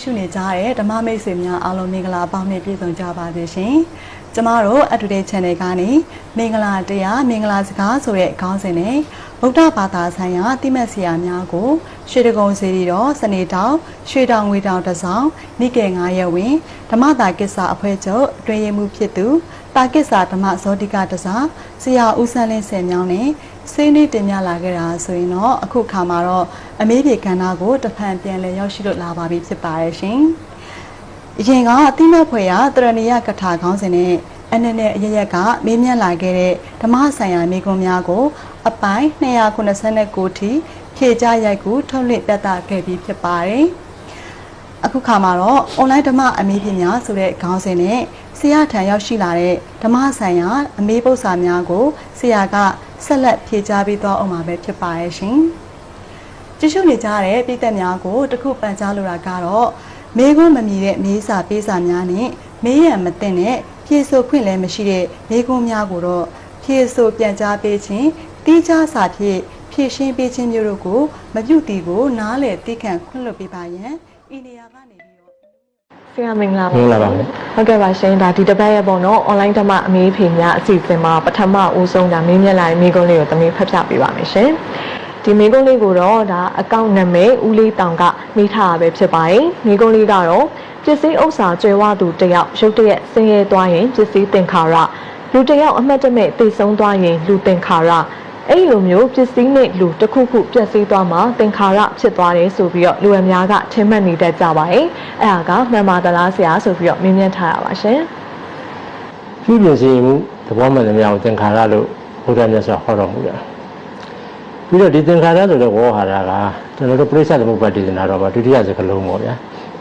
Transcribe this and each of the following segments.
ကြည့်ရှုနေကြတဲ့ဓမ္မမိတ်ဆွေများအားလုံးမင်္ဂလာပေါင်းနဲ့ပြည့်စုံကြပါစေရှင်။ကျမတို့ Up-to-date Channel ကနေမင်္ဂလာတရားမင်္ဂလာစကားဆိုတဲ့ခေါင်းစဉ်နဲ့ဗုဒ္ဓဘာသာဆိုင်ရာတိမတ်ဆရာများကိုရွှေတကုံစီရီတော်စနေတောင်ရွှေတောင်ငွေတောင်တဆောင်နိကေ9ရက်ဝင်ဓမ္မတာကိစ္စအဖွဲ့ချုပ်အတွင်ရမှုဖြစ်သူ တာကိစ္စဓမ္မဇောတိကတစားဆရာဦးဆန်းလင်းဆယ်မြောင်းနဲ့ဆွေးနွေးတင်ပြလာခဲ့တာဆိုရင်တော့အခုခါမှာတော့အမေးပြေကဏ္ဍကိုတဖန်ပြန်လည်ရောက်ရှိလို့လာပါပြီဖြစ်ပါရဲ့ရှင်။အရင်ကအတိမတ်ဖွဲ့ရတရဏီယကထာခေါင်းစဉ်နဲ့အနေနဲ့အရရက်ကမေးမြန်းလာခဲ့တဲ့ဓမ္မဆိုင်ရာမိကွန်းများကို အပိုင်း289ထိဖြည့်ကြရိုက်ကူထုတ်လွှင့်ပြသခဲ့ပြီးဖြစ်ပါတယ်။ အခုခါမှာတော့ online ဓမ္မအမေးပြများဆိုတဲ့ခေါင်းစဉ်နဲ့ဆရာထံရောက်ရှိလာတဲ့ဓမ္မဆိုင်ရာအမေးပု္ပ္ပစာများကိုဆရာကဆက်လက်ဖြည့်ကြားပေးသွားအောင်မှာပဲဖြစ်ပါရဲ့ရှင်။ကြည့်ရှုနေကြတဲ့ပြည်သက်များကိုတခုပန်ကြားလိုတာကတော့မေးခွန်းမမြည်တဲ့မေးစာပေးစာများနဲ့မေးရန်မသိတဲ့ဖြည့်ဆို့ခွင့်လည်းမရှိတဲ့မေးခွန်းများကိုတော့ဖြည့်ဆို့ပြန်ကြားပေးခြင်းတိကျစာဖြင့်ဖြည့်ရှင်းပေးခြင်းမျိုးတို့ကိုမပြုတ်တီကိုနားလည်သိခံခွင့်လွှတ်ပေးပါရန် ဤနေရာကနေပြီးတော့ဆရာမင်္ဂလာပါမင်္ဂလာပါခင်ဗျဟုတ်ကဲ့ပါရှင်ဒါဒီတစ်ပတ်ရဲ့ပေါ့နော် online ဓမ္မအမေးဖေများအစီအစဉ်မှာပထမဦးဆုံးဒါမေးမြန်းလာတဲ့မိကုန်းလေးကိုသမီးဖတ်ပြပေးပါမယ်ရှင်ဒီမိကုန်းလေးကိုတော့ဒါအကောင့်နာမည်ဦးလေးတောင်ကမိထားတာပဲဖြစ်ပါတယ်မိကုန်းလေးကတော့ပစ္စည်းဥစ္စာကျွဲဝသူတယောက်ရုတ်တရက်ဆင်းရဲသွားရင်ပစ္စည်းသင်္ခါရလူတယောက်အမှတ်တမဲ့တည်ဆုံးသွားရင်လူသင်္ခါရ အဲ့လိုမျိုးပစ္စည်းနဲ့လူတစ်ခုခုပြည့်စည်သွားမှသင်္ခါရဖြစ်သွားတယ်ဆိုပြီးတော့လူအများကထင်မှတ်နေတတ်ကြပါတယ်။အဲ့ဒါကမှန်ပါသလားဆရာဆိုပြီးတော့မေးမြန်းထားရပါရှင်ပြုပြင်စီရင်မှုသဘောမှန်သမျှကိုသင်္ခါရလို့ဘုရားမြတ်စွာဟောတော်မူတာပြီးတော့ဒီသင်္ခါရဆိုတဲ့ဝေါ်ဟာရကကျွန်တော်တို့ပြိဿသမုပ္ပါဒေသနာတော်မှာဒုတိယစကားလုံးပေါ့ဗျာ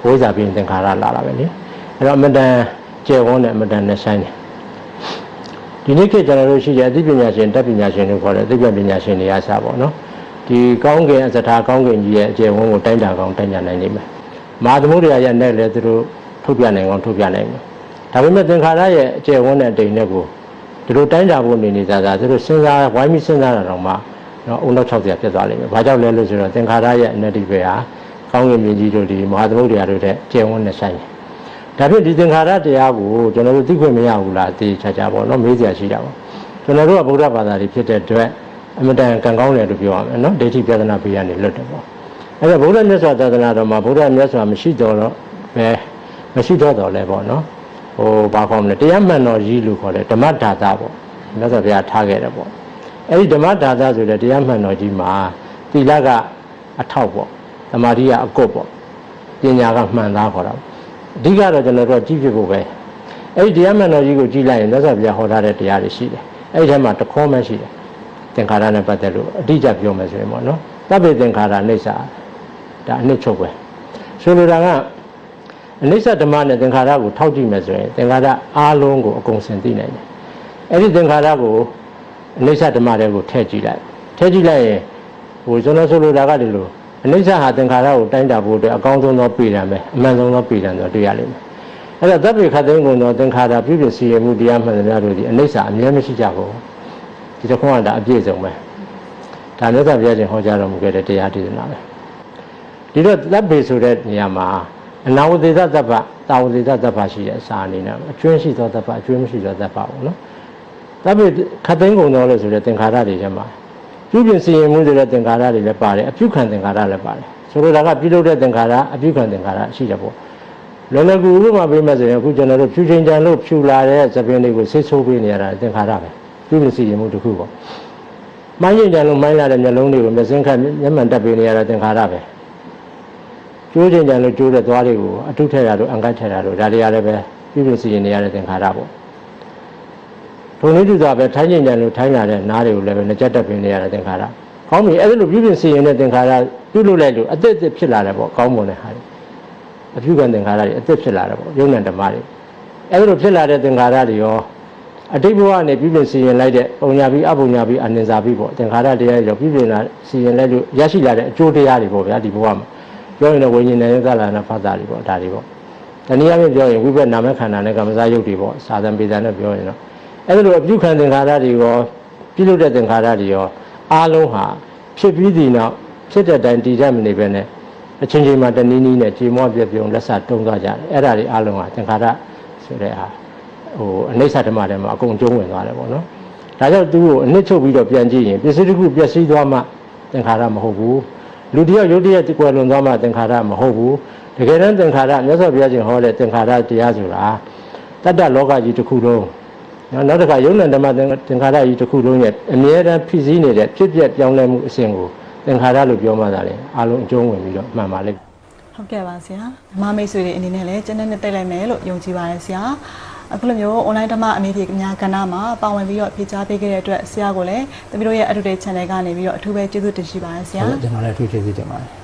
ဘိုးစာပြီးသင်္ခါရလာတာပဲလေအဲ့တော့အမတန်ကျယ်ဝန်းတဲ့အမတန်နဲ့ဆိုင်တယ် ဒီနေ့ခေတ်ကျွန်တော်တို့ရှိတဲ့အသိပညာရှင်တက်ပညာရှင်တို့ခေါ်တဲ့အသိပညာရှင်တွေအားစားပေါ့နော်ဒီကောင်းကင်အစထာကောင်းကင်ကြီးရဲ့အကျယ်ဝန်းကိုတိုင်းတာကောင်းတိုင်းညာနိုင်နေမယ်မဟာသမုဒ္ဒရာရဲ့နဲ့လည်းသူတို့ထုတ်ပြနိုင်အောင်ထုတ်ပြနိုင်မယ်ဒါပေမဲ့သင်္ခါရရဲ့အကျယ်ဝန်းတဲ့အတိမ်နဲ့ကိုဒီလိုတိုင်းတာဖို့နေနေကြတာသူတို့စဉ်းစားဝိုင်းပြီးစဉ်းစားတာတော့မှနော်အုံနောက်60ဖြစ်သွားလိမ့်မယ်။ဘာကြောင့်လဲလို့ဆိုတော့သင်္ခါရရဲ့အနတ္တိပဲဟာကောင်းကင်မြင်ကြီးတို့ဒီမဟာသမုဒ္ဒရာတို့တဲ့ကျယ်ဝန်းနေဆိုင်တယ်။ ဒါဖြင့်ဒီသင်္ခါရတရားကိုကျွန်တော်တို့သိခွင့်မရဘူးလားအသေးချာချာပေါ့နော်မေးစရာရှိတာပေါ့။ကျွန်တော်တို့ကဗုဒ္ဓဘာသာတွေဖြစ်တဲ့အတွက်အမတန်ကံကောင်းတယ်လို့ပြောရမယ်နော်ဒိဋ္ဌိပြဒနာပေးရနေလွတ်တယ်ပေါ့။အဲ့ဒါဗုဒ္ဓမြတ်စွာသာသနာတော်မှာဗုဒ္ဓမြတ်စွာမရှိတော့တော့ပဲမရှိတော့တော့လဲပေါ့နော်။ဟိုဘာခေါ်မလဲတရားမှန်တော်ကြီးလို့ခေါ်တယ်ဓမ္မဒါသပေါ့မြတ်စွာဘုရားထားခဲ့တယ်ပေါ့အဲ့ဒီဓမ္မဒါသဆိုတဲ့တရားမှန်တော်ကြီးမှာသီလကအထောက်ပေါ့သမာဓိကအကုတ်ပေါ့ပညာကမှန်သားခေါ်တာပေါ့ အဓိကတော့ကျွန်တော်တို့ကကြည့်ဖြစ်ဖို့ပဲအဲ့ဒီတရားမှန်တော်ကြီးကိုကြည့်လိုက်ရင်မြတ်စွာဘုရားဟောထားတဲ့တရားတွေရှိတယ်အဲ့ဒီထဲမှာတခေါမှရှိတယ်သင်္ခါရနဲ့ပတ်သက်လို့အတိအကျပြောမယ်ဆိုရင်ပေါ့နော်သဗ္ဗေသင်္ခါရအိဋ္ဌာဒါအနှစ်ချုပ်ပဲဆိုလိုတာကအနိစ္စဓမ္မနဲ့သင်္ခါရကိုထောက်ကြည့်မယ်ဆိုရင်သင်္ခါရအားလုံးကိုအကုန်စင်သိနိုင်တယ်။အဲ့ဒီသင်္ခါရကိုအနိစ္စဓမ္မတွေကိုထည့်ကြည့်လိုက်။ထည့်ကြည့်လိုက်ရင်ဟိုကျွန်တော်ဆိုလိုတာကဒီလို အနိစ္စဟာသင်္ခါရကိုတိုင်းတာဖို့အတွက်အကောင်းဆုံးသောပြည်တံပဲအမှန်ဆုံးသောပြည်တံဆိုတွေ့ရလိမ့်မယ်။အဲ့တော့သဗ္ဗေခတ်သိန်းကုန်သောသင်္ခါရပြုပြင်စီရင်မှုတရားမှန်သမျှတို့ဒီအနိစ္စအမြဲမရှိကြဘူး။ဒီတစ်ခုကဒါအပြည့်စုံပဲ။ဒါမြတ်စွာဘုရားရှင်ဟောကြားတော်မူခဲ့တဲ့တရားဒေသနာပဲ။ဒီတော့သဗ္ဗေဆိုတဲ့နေရာမှာအနာဝသေသတ္တပတာဝသေသတ္တပရှိတဲ့အစာအနေနဲ့အကျွင်းရှိသောတ္တပအကျွင်းမရှိသောတ္တပပေါ့နော်။ဒါပေမဲ့ခတ်သိန်းကုန်တော်လို့ဆိုတဲ့သင်္ခါရတွေထဲမှာ ပြုပြင်စီရင်မှုဆိုတဲ့သင်္ခါရတွေလည်းပါတယ်အပြုခံသင်္ခါရလည်းပါတယ်။ဆိုလိုတာကပြုလုပ်တဲ့သင်္ခါရအပြုခံသင်္ခါရရှိတယ်ပေါ့။လောလကူဥပမာပေးမှဆိုရင်အခုကျွန်တော်တို့ဖြူချိန်တန်လို့ဖြူလာတဲ့သပင်တွေကိုဆိတ်ဆိုးပေးနေရတာသင်္ခါရပဲ။ပြုပြင်စီရင်မှုတစ်ခုပေါ့။မိုင်းချိန်တန်လို့မိုင်းလာတဲ့မျက်လုံးတွေကိုမျက်စင်းခတ်မျက်မှန်တက်ပေးနေရတာသင်္ခါရပဲ။ကျိုးချိန်တန်လို့ကျိုးတဲ့သွားတွေကိုအထုထည့်တာတို့အန်ကတ်ထည့်တာတို့ဒါတွေရတယ်ပဲပြုပြင်စီရင်နေရတဲ့သင်္ခါရပေါ့ ထုံလေးတူတာပဲထိုင်းချိန်တန်လို့ထိုင်းလာတဲ့နားတွေကိုလည်းပဲနှကြက်တက်ပင်နေရတဲ့သင်္ခါရကောင်းပြီအဲ့ဒါလိုပြုပြင်စီရင်တဲ့သင်္ခါရပြုလုပ်လိုက်လို့အသက်အသက်ဖြစ်လာတယ်ပေါ့ကောင်းမွန်တဲ့ဟာတွေအပြုကံသင်္ခါရတွေအသက်ဖြစ်လာတယ်ပေါ့ယုံနဲ့ဓမ္မတွေအဲ့ဒါလိုဖြစ်လာတဲ့သင်္ခါရတွေရောအတိတ်ဘဝနဲ့ပြုပြင်စီရင်လိုက်တဲ့ပုံညာပြီးအပုံညာပြီးအနိစ္စပြီးပေါ့သင်္ခါရတရားတွေရောပြုပြင်လာစီရင်လိုက်လို့ရရှိလာတဲ့အကျိုးတရားတွေပေါ့ဗျာဒီဘဝမှာပြောရင်တော့ဝိညာဉ်နဲ့ကလာနာဖတ်တာတွေပေါ့ဒါတွေပေါ့တနည်းအားဖြင့်ပြောရင်ဝိပဿနာမဲ့ခန္ဓာနဲ့ကမ္မဇာယုတ်တွေပေါ့စာသံပေသံနဲ့ပြောရင်တော့ အဲ့ဒါလိုအပြုခံသင်္ခါရတွေရောပြုလုပ်တဲ့သင်္ခါရတွေရောအားလုံးဟာဖြစ်ပြီးဒီနောက်ဖြစ်တဲ့တိုင်တည်တတ်မနေပဲနဲ့အချင်းချင်းမှာတနည်းနည်းနဲ့ကြေမွပြပြုံလက်စာတုံးသွားကြတယ်အဲ့ဒါတွေအလုံးကသင်္ခါရဆိုတဲ့ဟာဟိုအနိစ္စဓမ္မထဲမှာအကုန်ကျုံးဝင်သွားတယ်ပေါ့နော်ဒါကြောင့်သူ့ကိုအနှစ်ချုပ်ပြီးတော့ပြန်ကြည့်ရင်ပစ္စည်းတစ်ခုပျက်စီးသွားမှသင်္ခါရမဟုတ်ဘူးလူတစ်ယောက်ရုပ်တစ်ရက်ကွယ်လွန်သွားမှသင်္ခါရမဟုတ်ဘူးတကယ်တမ်းသင်္ခါရမြတ်စွာဘုရားရှင်ဟောတဲ့သင်္ခါရတရားဆိုတာတတ္တလောကကြီးတစ်ခုလုံး နော်နောက်တစ်ခါယုံ nant ဓမ္မသင်္ခါရကြီးတစ်ခုလုံးရဲ့အမြဲတမ်းဖြစ်စည်းနေတဲ့ဖြစ်ပျက်ပြောင်းလဲမှုအစဉ်ကိုသင်္ခါရလို့ပြောမှသာလေအလုံးအကျုံးဝင်ပြီးတော့မှန်ပါလိမ့်မယ်ဟုတ်ကဲ့ပါဆရာဓမ္မမိတ်ဆွေတွေအနေနဲ့လည်းကျန်းတဲ့နဲ့တိတ်လိုက်မယ်လို့ယုံကြည်ပါတယ်ဆရာအခုလိုမျိုး online ဓမ္မအမေဖြေများကဏ္ဍမှာပါဝင်ပြီးတော့ဖြေကြားပေးခဲ့တဲ့အတွက်ဆရာကိုလည်းတမီးတို့ရဲ့ Educate Channel ကနေပြီးတော့အထူးပဲကျေးဇူးတင်ရှိပါတယ်ဆရာဟုတ်ကျွန်တော်လည်းအထူးကျေးဇူးတင်ပါတယ်